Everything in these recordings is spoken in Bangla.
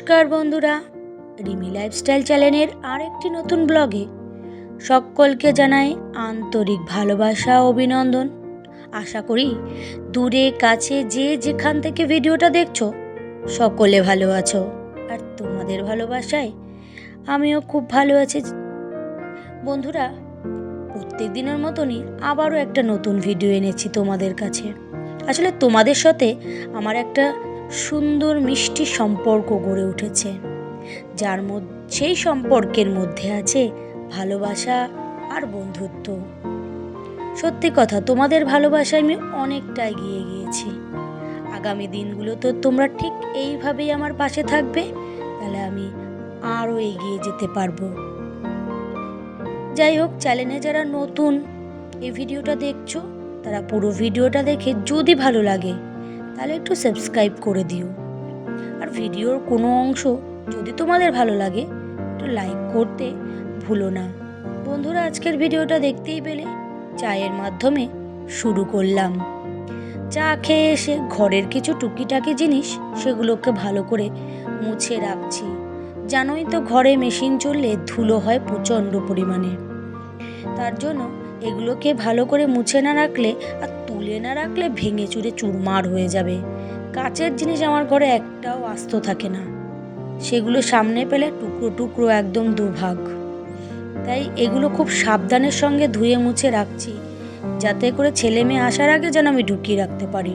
নমস্কার বন্ধুরা, রিমি লাইফস্টাইল চ্যানেলের আরেকটি নতুন ব্লগে সকলকে জানাই আন্তরিক ভালোবাসা অভিনন্দন। আশা করি দূরে, কাছে, যে যেখান থেকে ভিডিওটা দেখছ, সকলে ভালো আছো। আর তোমাদের ভালোবাসায় আমিও খুব ভালো আছি। বন্ধুরা প্রত্যেক দিনের মতনই আবারও একটা নতুন ভিডিও এনেছি তোমাদের কাছে। আসলে তোমাদের সাথে আমার একটা সুন্দর মিষ্টি সম্পর্ক গড়ে উঠেছে, যার মধ্যে, সেই সম্পর্কের মধ্যে আছে ভালোবাসা আর বন্ধুত্ব। সত্যি কথা, তোমাদের ভালোবাসায় আমি অনেকটা এগিয়ে গিয়েছি। আগামী দিনগুলো তো তোমরা ঠিক এইভাবেই আমার পাশে থাকবে, তাহলে আমি আরও এগিয়ে যেতে পারব। যাই হোক, চ্যানেলে যারা নতুন, এই ভিডিওটা দেখছ, তারা পুরো ভিডিওটা দেখে যদি ভালো লাগে তাহলে একটু সাবস্ক্রাইব করে দিও। আর ভিডিওর কোনো অংশ যদি তোমাদের ভালো লাগে, একটু লাইক করতে ভুলো না। বন্ধুরা, আজকের ভিডিওটা দেখতেই পেলে চায়ের মাধ্যমে শুরু করলাম। চা খেয়ে এসে ঘরের কিছু টুকিটাকি জিনিস সেগুলোকে ভালো করে মুছে রাখছি। জানোই তো ঘরে মেশিন চললে ধুলো হয় প্রচণ্ড পরিমাণে। তার জন্য এগুলোকে ভালো করে মুছে না রাখলে আর তুলে না রাখলে ভেঙে চুরে চুরমার হয়ে যাবে। কাচের জিনিস আমার ঘরে একটাও আস্ত থাকে না। সেগুলো সামনে পেলে টুকরো টুকরো একদম দুভাগ। তাই এগুলো খুব সাবধানের সঙ্গে ধুয়ে মুছে রাখছি, যাতে করে ছেলে মেয়ে আসার আগে যেন আমি ঢুকিয়ে রাখতে পারি।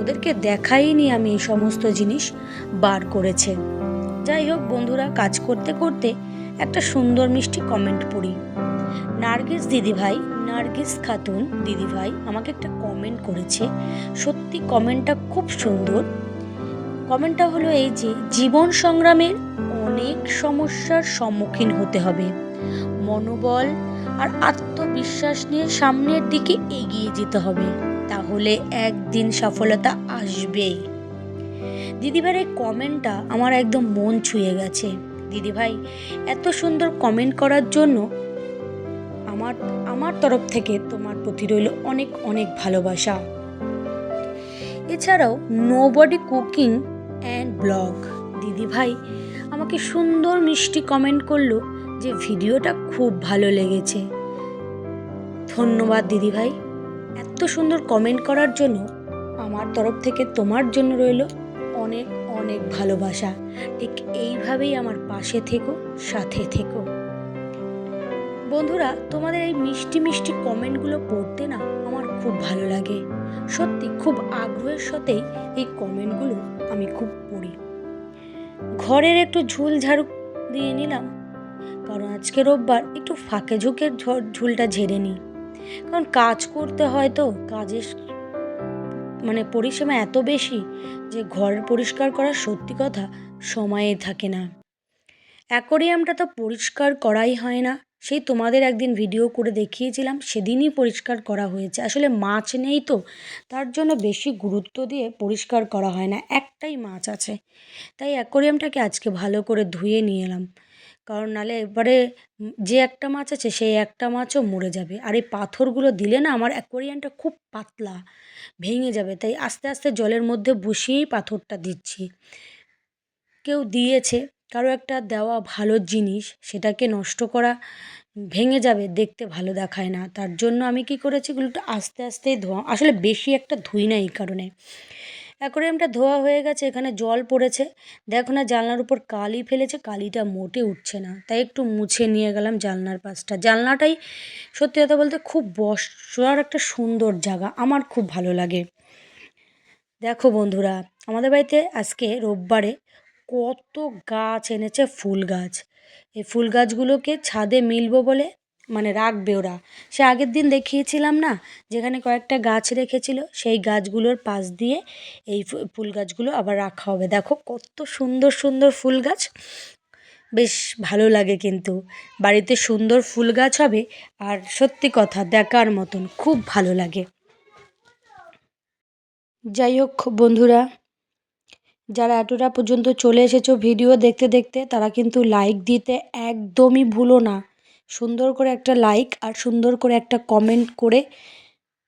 ওদেরকে দেখাইনি আমি এই সমস্ত জিনিস বার করেছে। যাই হোক বন্ধুরা, কাজ করতে করতে একটা সুন্দর মিষ্টি কমেন্ট পড়ি। নার্গিস দিদিভাই, নার্গিস খাতুন দিদিভাই আমাকে একটা কমেন্ট করেছে। সত্যি কমেন্টটা খুব সুন্দর। কমেন্টটা হলো এই যে, জীবন সংগ্রামের অনেক সমস্যার সম্মুখীন হতে হবে। মনোবল আর আত্মবিশ্বাস নিয়ে সামনের দিকে এগিয়ে যেতে হবে। তাহলে একদিন সফলতা আসবেই। দিদিভাইয়ের এই কমেন্টটা আমার একদম মন ছুঁয়ে গেছে। দিদিভাই, এত সুন্দর কমেন্ট করার জন্য আমার আমার তরফ থেকে তোমার প্রতি রইল অনেক অনেক ভালোবাসা। এছাড়াও no body cooking and blog দিদিভাই আমাকে সুন্দর মিষ্টি কমেন্ট করল যে ভিডিওটা খুব ভালো লেগেছে। ধন্যবাদ দিদিভাই এত সুন্দর কমেন্ট করার জন্য আমার তরফ থেকে তোমার জন্য রইল অনেক অনেক ভালোবাসা। ঠিক এইভাবেই আমার পাশে থেকো, সাথে থেকো। বন্ধুরা, তোমাদের এই মিষ্টি মিষ্টি কমেন্টগুলো পড়তে না আমার খুব ভালো লাগে। সত্যি, খুব আগ্রহের সাথেই এই কমেন্টগুলো আমি খুব পড়ি। ঘরের একটু ঝুল ঝাড়ু দিয়ে নিলাম, কারণ আজকে রোববার একটু ফাঁকে ঝুঁকে ঝুলটা ঝেড়ে নিই। কারণ কাজ করতে হয় তো, কাজের মানে পরিসীমা এত বেশি যে ঘর পরিষ্কার করার সত্যি কথা সময়ে থাকে না। অ্যাকোরিয়ামটা তো পরিষ্কার করাই হয় না। সেই তোমাদের একদিন ভিডিও করে দেখিয়েছিলাম, সেদিনই পরিষ্কার করা হয়েছে। আসলে মাছ নেই তো, তার জন্য বেশি গুরুত্ব দিয়ে পরিষ্কার করা হয় না, একটাই মাছ আছে। তাই অ্যাকোরিয়ামটাকে আজকে ভালো করে ধুয়ে নিয়ে এলাম, কারণ নালে এবারে যে একটা মাছ আছে, সেই একটা মাছও মরে যাবে। আর এই পাথরগুলো দিলে না, আমার অ্যাকোরিয়ামটা খুব পাতলা ভেঙে যাবে, তাই আস্তে আস্তে জলের মধ্যে বসিয়েই পাথরটা দিচ্ছি। কেউ দিয়েছে কারও একটা দেওয়া ভালো জিনিস সেটাকে নষ্ট করা ভেঙে যাবে, দেখতে ভালো দেখায় না। তার জন্য আমি কি করেছি, এগুলোটা আস্তে আস্তেই ধোয়া, আসলে বেশি একটা ধুই না এই কারণে। অ্যাকোরিয়ামটা ধোয়া হয়ে গেছে, এখানে জল পড়েছে। দেখো না, জানলার উপর কালি ফেলেছে, কালিটা মোটে উঠছে না। তাই একটু মুছে নিয়ে গেলাম জানলার পাশটা। জানলাটাই সত্যি কথা বলতে খুব বসার একটা সুন্দর জায়গা, আমার খুব ভালো লাগে। দেখো বন্ধুরা, আমাদের বাড়িতে আজকে রোববারে কত গাছ এনেছে ফুল গাছ। এই ফুল গাছগুলোকে ছাদে মিলবো বলে মানে রাখবে ওরা। সে আগের দিন দেখিয়েছিলাম না? যেখানে কয়েকটা গাছ রেখেছিল, সেই গাছগুলোর পাশ দিয়ে এই ফুল গাছগুলো আবার রাখা হবে। দেখো কত সুন্দর সুন্দর ফুল গাছ। বেশ ভালো লাগে কিন্তু। বাড়িতে সুন্দর ফুল গাছ হবে আর সত্যি কথা দেখার মতন খুব ভালো লাগে। যাই হোক বন্ধুরা যারা এতটা পর্যন্ত চলে এসেছ ভিডিও দেখতে দেখতে, তারা কিন্তু লাইক দিতে একদমই ভুলো না। সুন্দর করে একটা লাইক আর সুন্দর করে একটা কমেন্ট করে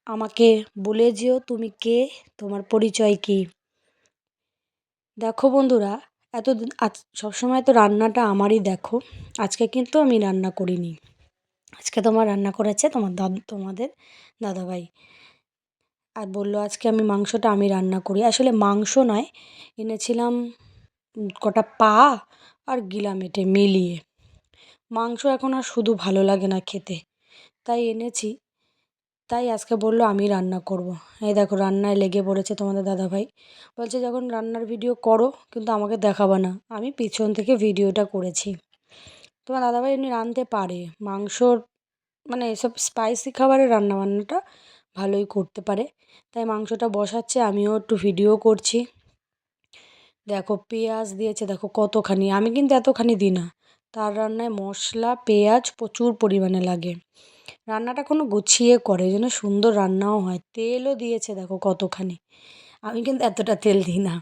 আমাকে বলে যেও তুমি কে, তোমার পরিচয় কি। দেখো বন্ধুরা এত আজ সবসময় তো রান্নাটা আমারই দেখো, আজকে কিন্তু আমি রান্না করিনি। আজকে তোমার রান্না করেছে তোমার দাদু, তোমাদের দাদাভাই। আর বলল, আজকে আমি মাংসটা আমি রান্না করি। আসলে মাংস নয়, এনেছিলাম কটা পা আর গিলা মেটে মিলিয়ে। মাংস এখন আর শুধু ভালো লাগে না খেতে। তাই এনেছি। তাই আজকে বলল, আমি রান্না করব। এই দেখো, রান্নায় লেগে পড়েছে তোমাদের দাদাভাই। বলছে, যখন রান্নার ভিডিও করো, কিন্তু আমাকে দেখাবো না। আমি পিছন থেকে ভিডিওটা করেছি। তোমার দাদাভাই এমনি রাঁধতে পারে। মাংসর মানে এসব স্পাইসি খাবারের রান্নাবান্নাটা ভালোই করতে পারে। তাই মাংসটা বসাচ্ছে, আমিও একটু ভিডিও করছি। দেখো পেঁয়াজ দিয়েছে, দেখো কতখানি। আমি কিন্তু এতখানি দিই না। তার রান্নায় মশলা, পেঁয়াজ প্রচুর পরিমাণে লাগে। রান্নাটা কোনো গুছিয়ে করে, যেন সুন্দর রান্নাও হয়। তেলও দিয়েছে, দেখো কতখানি। আমি কিন্তু এতটা তেল দিই না।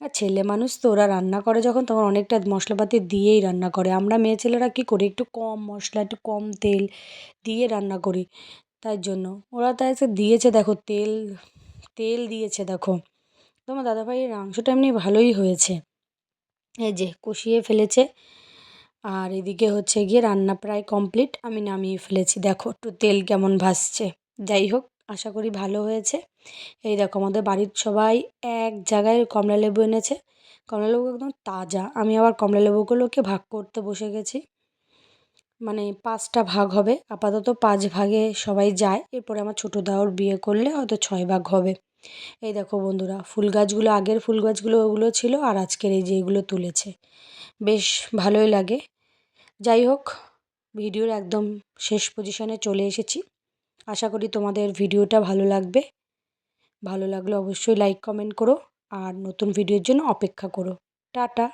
আর ছেলে মানুষ তো, ওরা রান্না করে যখন, তখন অনেকটা মশলাপাতি দিয়েই রান্না করে। আমরা মেয়ে ছেলেরা কী করি? একটু কম মশলা, একটু কম তেল দিয়ে রান্না করি। তাই জন্য। ওরা তাই সে দিয়েছে দেখো তেল তেল দিয়েছে দেখো। তোমার দাদাভাইয়ের মাংসটা এমনি ভালোই হয়েছে। এই যে কষিয়ে ফেলেছে। আর এদিকে হচ্ছে গিয়ে রান্না প্রায় কমপ্লিট। আমি নামিয়ে ফেলেছি। দেখো একটু তেল কেমন ভাসছে। যাই হোক, আশা করি ভালো হয়েছে। এই দেখো আমাদের বাড়ির সবাই এক জায়গায় কমলা লেবু এনেছে। কমলা লেবু একদম তাজা। আমি আবার কমলা লেবুগুলোকে ভাগ করতে বসে গেছি। মানে পাঁচটা ভাগ হবে। আপাতত পাঁচ ভাগে সবাই যায়। এরপরে আমার ছোটো দাওর বিয়ে করলে হয়তো ছয় ভাগ হবে। এই দেখো বন্ধুরা, ফুল গাছগুলো, আগের ফুল গাছগুলো ওগুলো ছিল আর আজকের এই যে এগুলো তুলেছে। বেশ ভালোই লাগে। যাই হোক, ভিডিওর একদম শেষ পজিশনে চলে এসেছি। আশা করি তোমাদের ভিডিওটা ভালো লাগবে। ভালো লাগলে অবশ্যই লাইক, কমেন্ট করো আর নতুন ভিডিওর জন্য অপেক্ষা করো। টাটা।